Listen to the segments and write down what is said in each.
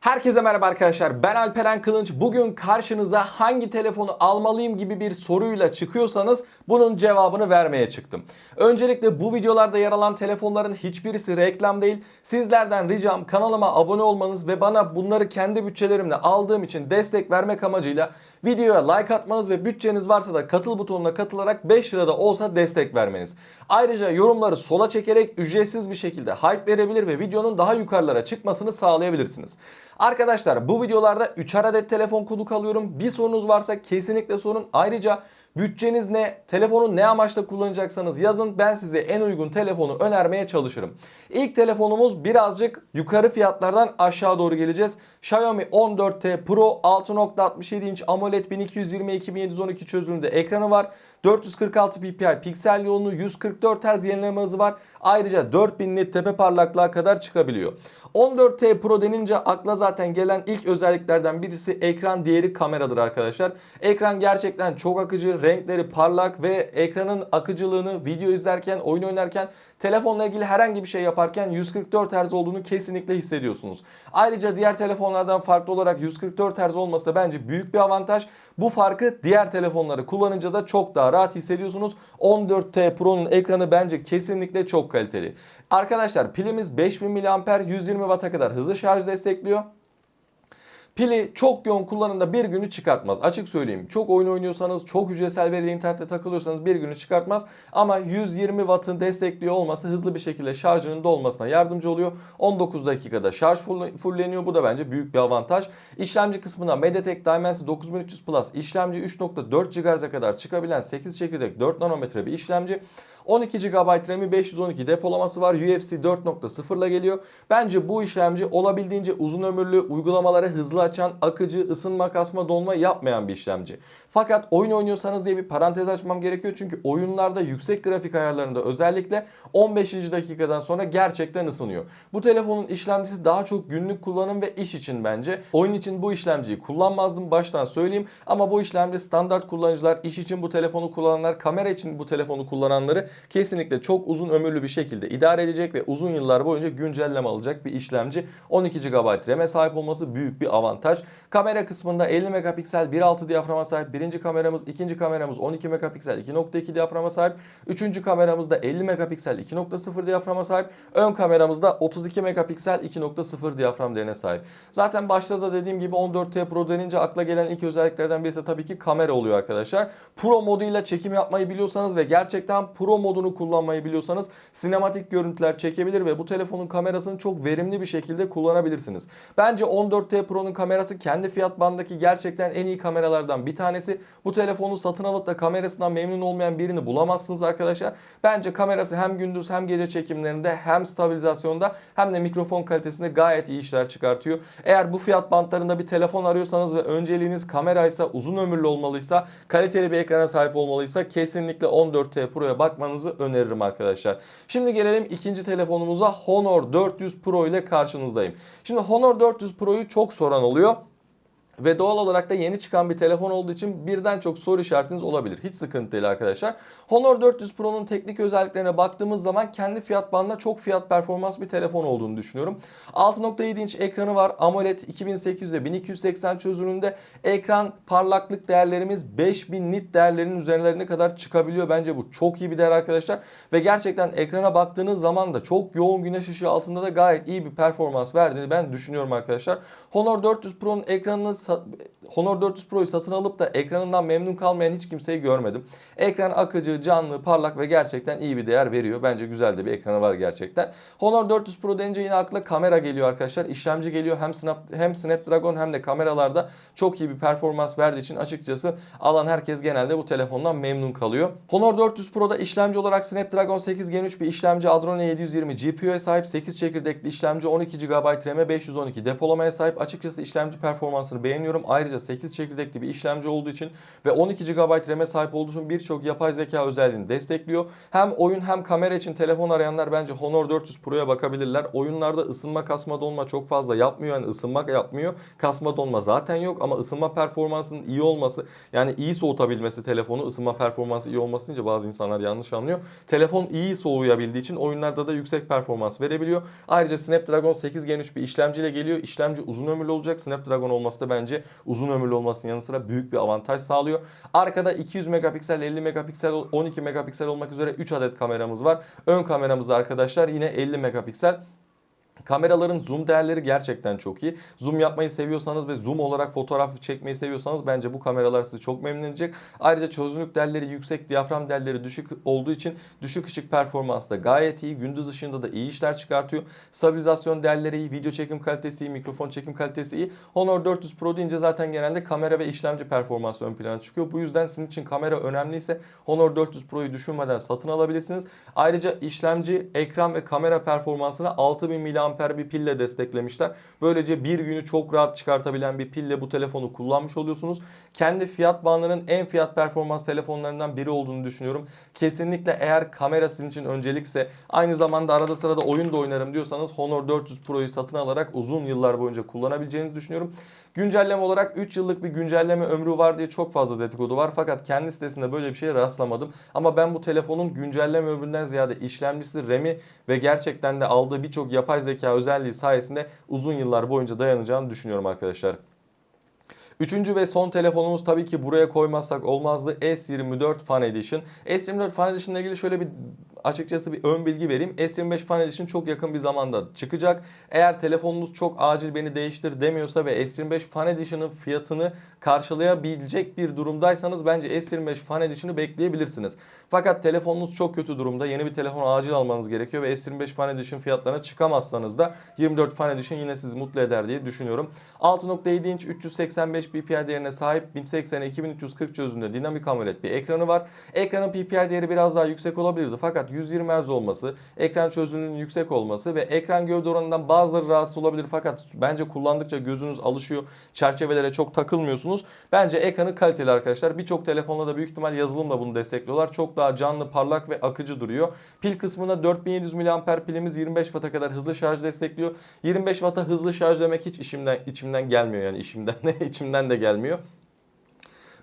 Herkese merhaba arkadaşlar. Ben Alperen Kılınç. Bugün karşınıza hangi telefonu almalıyım gibi bir soruyla çıkıyorsanız bunun cevabını vermeye çıktım. Öncelikle bu videolarda yer alan telefonların hiçbirisi reklam değil. Sizlerden ricam kanalıma abone olmanız ve bana bunları kendi bütçelerimle aldığım için destek vermek amacıyla videoya like atmanız ve bütçeniz varsa da katıl butonuna katılarak 5 lirada olsa destek vermeniz. Ayrıca yorumları sola çekerek ücretsiz bir şekilde hype verebilir ve videonun daha yukarılara çıkmasını sağlayabilirsiniz. Arkadaşlar bu videolarda 3'er adet telefon koduk alıyorum. Bir sorunuz varsa kesinlikle sorun. Ayrıca bütçeniz ne, telefonu ne amaçla kullanacaksanız yazın. Ben size en uygun telefonu önermeye çalışırım. İlk telefonumuz birazcık yukarı fiyatlardan aşağı doğru geleceğiz. Xiaomi 14T Pro 6.67 inç AMOLED 1220x2712 çözünürlüğünde ekranı var. 446 ppi piksel yoğunluğu 144 Hz yenileme hızı var. Ayrıca 4000 nit tepe parlaklığa kadar çıkabiliyor. 14T Pro denince akla zaten gelen ilk özelliklerden birisi ekran diğeri kameradır arkadaşlar. Ekran gerçekten çok akıcı, renkleri parlak ve ekranın akıcılığını video izlerken, oyun oynarken telefonla ilgili herhangi bir şey yaparken 144 Hz olduğunu kesinlikle hissediyorsunuz. Ayrıca diğer telefonlardan farklı olarak 144 Hz olması da bence büyük bir avantaj. Bu farkı diğer telefonları kullanınca da çok daha rahat hissediyorsunuz. 14T Pro'nun ekranı bence kesinlikle çok kaliteli. Arkadaşlar pilimiz 5000 mAh 120 Watt'a kadar hızlı şarj destekliyor. Pili çok yoğun kullanımda bir günü çıkartmaz. Açık söyleyeyim. Çok oyun oynuyorsanız, çok hücresel veriyle internette takılıyorsanız bir günü çıkartmaz. Ama 120 Watt'ın destekliyor olması hızlı bir şekilde şarjının dolmasına yardımcı oluyor. 19 dakikada şarj full- fullleniyor. Bu da bence büyük bir avantaj. İşlemci kısmına MediaTek Dimensity 9300 Plus işlemci 3.4 GHz'e kadar çıkabilen 8 çekirdek 4 nanometre bir işlemci. 12 GB RAM'i 512 depolaması var. UFC 4.0 ile geliyor. Bence bu işlemci olabildiğince uzun ömürlü, uygulamaları hızlı açan, akıcı, ısınma, kasma, donma yapmayan bir işlemci. Fakat oyun oynuyorsanız diye bir parantez açmam gerekiyor. Çünkü oyunlarda yüksek grafik ayarlarında özellikle 15. dakikadan sonra gerçekten ısınıyor. Bu telefonun işlemcisi daha çok günlük kullanım ve iş için bence. Oyun için bu işlemciyi kullanmazdım baştan söyleyeyim. Ama bu işlemci standart kullanıcılar, iş için bu telefonu kullananlar, kamera için bu telefonu kullananları kesinlikle çok uzun ömürlü bir şekilde idare edecek ve uzun yıllar boyunca güncelleme alacak bir işlemci. 12 GB RAM'e sahip olması büyük bir avantaj. Kamera kısmında 50 megapiksel 1.6 diyaframa sahip birinci kameramız, ikinci kameramız 12 megapiksel 2.2 diyaframa sahip. Üçüncü kameramız da 50 megapiksel 2.0 diyaframa sahip. Ön kameramız da 32 megapiksel 2.0 diyafram değerine sahip. Zaten başta da dediğim gibi 14T Pro denince akla gelen ilk özelliklerden birisi tabii ki kamera oluyor arkadaşlar. Pro moduyla çekim yapmayı biliyorsanız ve gerçekten Pro modunu kullanmayı biliyorsanız sinematik görüntüler çekebilir ve bu telefonun kamerasını çok verimli bir şekilde kullanabilirsiniz. Bence 14T Pro'nun kamerası kendi fiyat bandındaki gerçekten en iyi kameralardan bir tanesi. Bu telefonu satın alıp da kamerasından memnun olmayan birini bulamazsınız arkadaşlar. Bence kamerası hem gündüz hem gece çekimlerinde hem stabilizasyonda hem de mikrofon kalitesinde gayet iyi işler çıkartıyor. Eğer bu fiyat bantlarında bir telefon arıyorsanız ve önceliğiniz kameraysa, uzun ömürlü olmalıysa, kaliteli bir ekrana sahip olmalıysa kesinlikle 14T Pro'ya bakmanızı öneririm arkadaşlar. Şimdi gelelim ikinci telefonumuza Honor 400 Pro ile karşınızdayım. Şimdi Honor 400 Pro'yu çok soran oluyor. Ve doğal olarak da yeni çıkan bir telefon olduğu için birden çok soru işaretiniz olabilir. Hiç sıkıntı değil arkadaşlar. Honor 400 Pro'nun teknik özelliklerine baktığımız zaman kendi fiyat bandında çok fiyat performans bir telefon olduğunu düşünüyorum. 6.7 inç ekranı var. AMOLED 2800 ve 1280 çözünürlüğünde ekran parlaklık değerlerimiz 5000 nit değerlerinin üzerlerine kadar çıkabiliyor. Bence bu çok iyi bir değer arkadaşlar. Ve gerçekten ekrana baktığınız zaman da çok yoğun güneş ışığı altında da gayet iyi bir performans verdiğini ben düşünüyorum arkadaşlar. Honor 400 Pro'nun ekranını Honor 400 Pro'yu satın alıp da ekranından memnun kalmayan hiç kimseyi görmedim. Ekran akıcı, canlı, parlak ve gerçekten iyi bir değer veriyor. Bence güzel de bir ekranı var gerçekten. Honor 400 Pro denince yine akla kamera geliyor arkadaşlar. İşlemci geliyor. Hem Snap hem Snapdragon hem de kameralarda çok iyi bir performans verdiği için açıkçası alan herkes genelde bu telefondan memnun kalıyor. Honor 400 Pro'da işlemci olarak Snapdragon 8 Gen 3 bir işlemci Adreno 720 GPU'ya sahip 8 çekirdekli işlemci 12 GB RAM'e 512 depolamaya sahip. Açıkçası işlemci performansını beğeniyorum beğeniyorum. Ayrıca 8 çekirdekli bir işlemci olduğu için ve 12 GB RAM'e sahip olduğu için birçok yapay zeka özelliğini destekliyor. Hem oyun hem kamera için telefon arayanlar bence Honor 400 Pro'ya bakabilirler. Oyunlarda ısınma kasma donma çok fazla yapmıyor. Yani ısınmak yapmıyor. Kasma donma zaten yok ama ısınma performansının iyi olması yani iyi soğutabilmesi telefonu ısınma performansı iyi olması deyince bazı insanlar yanlış anlıyor. Telefon iyi soğuyabildiği için oyunlarda da yüksek performans verebiliyor. Ayrıca Snapdragon 8 Gen 3 bir işlemciyle geliyor. İşlemci uzun ömürlü olacak. Snapdragon olması da bence uzun ömürlü olmasının yanı sıra büyük bir avantaj sağlıyor. Arkada 200 megapiksel, 50 megapiksel, 12 megapiksel olmak üzere 3 adet kameramız var. Ön kameramızda arkadaşlar yine 50 megapiksel. Kameraların zoom değerleri gerçekten çok iyi. Zoom yapmayı seviyorsanız ve zoom olarak fotoğraf çekmeyi seviyorsanız bence bu kameralar sizi çok memnun edecek. Ayrıca çözünürlük değerleri yüksek, diyafram değerleri düşük olduğu için düşük ışık performansı da gayet iyi. Gündüz ışığında da iyi işler çıkartıyor. Stabilizasyon değerleri iyi, video çekim kalitesi iyi, mikrofon çekim kalitesi iyi. Honor 400 Pro deyince zaten genelde kamera ve işlemci performansı ön plana çıkıyor. Bu yüzden sizin için kamera önemliyse Honor 400 Pro'yu düşünmeden satın alabilirsiniz. Ayrıca işlemci, ekran ve kamera performansına 6000 mAh bir pille desteklemişler. Böylece bir günü çok rahat çıkartabilen bir pille bu telefonu kullanmış oluyorsunuz. Kendi fiyat bandının en fiyat performans telefonlarından biri olduğunu düşünüyorum. Kesinlikle eğer kamera sizin için öncelikse aynı zamanda arada sırada oyun da oynarım diyorsanız Honor 400 Pro'yu satın alarak uzun yıllar boyunca kullanabileceğinizi düşünüyorum. Güncelleme olarak 3 yıllık bir güncelleme ömrü var diye çok fazla dedikodu var. Fakat kendi sitesinde böyle bir şeye rastlamadım. Ama ben bu telefonun güncelleme ömründen ziyade işlemcisi, RAM'i ve gerçekten de aldığı birçok yapay zeka özelliği sayesinde uzun yıllar boyunca dayanacağını düşünüyorum arkadaşlar. Üçüncü ve son telefonumuz tabii ki buraya koymazsak olmazdı S24 Fan Edition. S24 Fan Edition ile ilgili şöyle bir açıkçası bir ön bilgi vereyim. S25 Fan Edition çok yakın bir zamanda çıkacak. Eğer telefonunuz çok acil beni değiştir demiyorsa ve S25 Fan Edition'ın fiyatını karşılayabilecek bir durumdaysanız bence S25 Fan Edition'ı bekleyebilirsiniz. Fakat telefonunuz çok kötü durumda. Yeni bir telefon acil almanız gerekiyor ve S25 Fan Edition fiyatlarına çıkamazsanız da 24 Fan Edition yine sizi mutlu eder diye düşünüyorum. 6.7 inç 385 ppi değerine sahip 1080 2340 çözünürlüğünde dinamik AMOLED bir ekranı var. Ekranın ppi değeri biraz daha yüksek olabilirdi fakat 120 Hz olması, ekran çözünürlüğünün yüksek olması ve ekran gövde oranından bazıları rahatsız olabilir fakat bence kullandıkça gözünüz alışıyor. Çerçevelere çok takılmıyorsunuz. Bence ekranı kaliteli arkadaşlar. Birçok telefonda da büyük ihtimal yazılımla bunu destekliyorlar. Çok daha canlı, parlak ve akıcı duruyor. Pil kısmında 4700 mAh pilimiz 25 Watt'a kadar hızlı şarj destekliyor. 25 Watt'a hızlı şarj demek hiç işimden içimden gelmiyor yani işimden içimden de gelmiyor.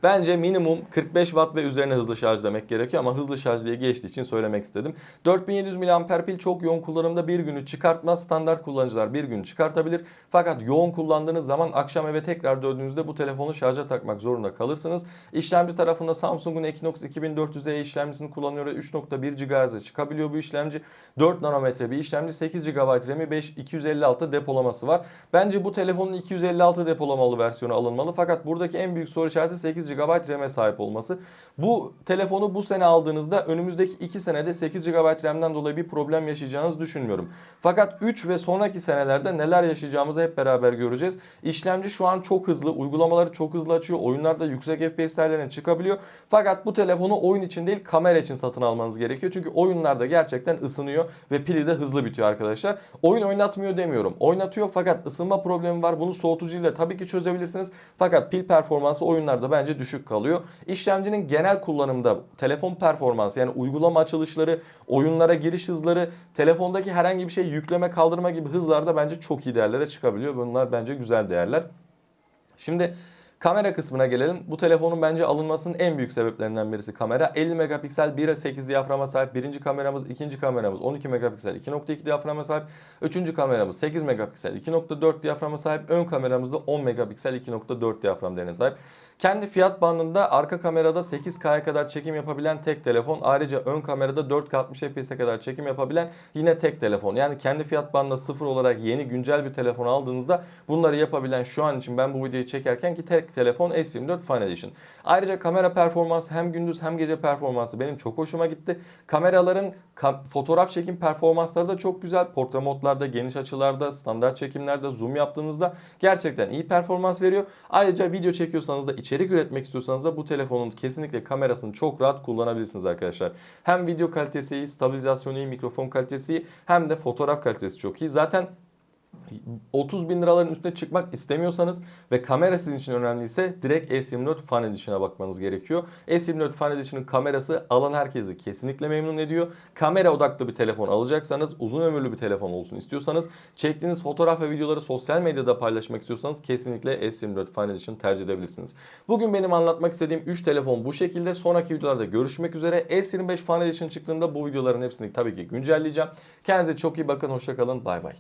Bence minimum 45 watt ve üzerine hızlı şarj demek gerekiyor ama hızlı şarj diye geçtiği için söylemek istedim. 4700 mAh pil çok yoğun kullanımda bir günü çıkartmaz. Standart kullanıcılar bir gün çıkartabilir. Fakat yoğun kullandığınız zaman akşam eve tekrar döndüğünüzde bu telefonu şarja takmak zorunda kalırsınız. İşlemci tarafında Samsung'un Exynos 2400E işlemcisini kullanıyor ve 3.1 GHz'e çıkabiliyor bu işlemci. 4 nanometre bir işlemci 8 GB RAM'i 5 256 depolaması var. Bence bu telefonun 256 depolamalı versiyonu alınmalı. Fakat buradaki en büyük soru işareti 8 GB RAM'e sahip olması. Bu telefonu bu sene aldığınızda önümüzdeki 2 senede 8 GB RAM'den dolayı bir problem yaşayacağınızı düşünmüyorum. Fakat 3 ve sonraki senelerde neler yaşayacağımızı hep beraber göreceğiz. İşlemci şu an çok hızlı, uygulamaları çok hızlı açıyor. Oyunlarda yüksek FPS değerlerine çıkabiliyor. Fakat bu telefonu oyun için değil kamera için satın almanız gerekiyor. Çünkü oyunlarda gerçekten ısınıyor ve pili de hızlı bitiyor arkadaşlar. Oyun oynatmıyor demiyorum. Oynatıyor fakat ısınma problemi var. Bunu soğutucuyla tabii ki çözebilirsiniz. Fakat pil performansı oyunlarda bence düşük kalıyor. İşlemcinin genel kullanımda telefon performansı yani uygulama açılışları, oyunlara giriş hızları, telefondaki herhangi bir şey yükleme kaldırma gibi hızlarda bence çok iyi değerlere çıkabiliyor. Bunlar bence güzel değerler. Şimdi Kamera kısmına gelelim. Bu telefonun bence alınmasının en büyük sebeplerinden birisi kamera. 50 megapiksel 1.8 diyaframa sahip birinci kameramız, ikinci kameramız 12 megapiksel 2.2 diyaframa sahip. Üçüncü kameramız 8 megapiksel 2.4 diyaframa sahip. Ön kameramız da 10 megapiksel 2.4 diyafram değerine sahip. Kendi fiyat bandında arka kamerada 8K'ya kadar çekim yapabilen tek telefon. Ayrıca ön kamerada 4K 60 FPS'e kadar çekim yapabilen yine tek telefon. Yani kendi fiyat bandında sıfır olarak yeni güncel bir telefon aldığınızda bunları yapabilen şu an için ben bu videoyu çekerken ki tek telefon S24 Fan Edition. Ayrıca kamera performansı hem gündüz hem gece performansı benim çok hoşuma gitti. Kameraların ka- fotoğraf çekim performansları da çok güzel. Portre modlarda, geniş açılarda, standart çekimlerde zoom yaptığınızda gerçekten iyi performans veriyor. Ayrıca video çekiyorsanız da içerik üretmek istiyorsanız da bu telefonun kesinlikle kamerasını çok rahat kullanabilirsiniz arkadaşlar. Hem video kalitesi iyi, stabilizasyonu iyi, mikrofon kalitesi iyi hem de fotoğraf kalitesi çok iyi. Zaten 30 bin liraların üstüne çıkmak istemiyorsanız ve kamera sizin için önemliyse direkt S24 Fan Edition'a bakmanız gerekiyor. S24 Fan Edition'ın kamerası alan herkesi kesinlikle memnun ediyor. Kamera odaklı bir telefon alacaksanız, uzun ömürlü bir telefon olsun istiyorsanız, çektiğiniz fotoğraf ve videoları sosyal medyada paylaşmak istiyorsanız kesinlikle S24 Fan Edition tercih edebilirsiniz. Bugün benim anlatmak istediğim 3 telefon bu şekilde. Sonraki videolarda görüşmek üzere. S25 Fan Edition çıktığında bu videoların hepsini tabii ki güncelleyeceğim. Kendinize çok iyi bakın. Hoşçakalın. Bay bay.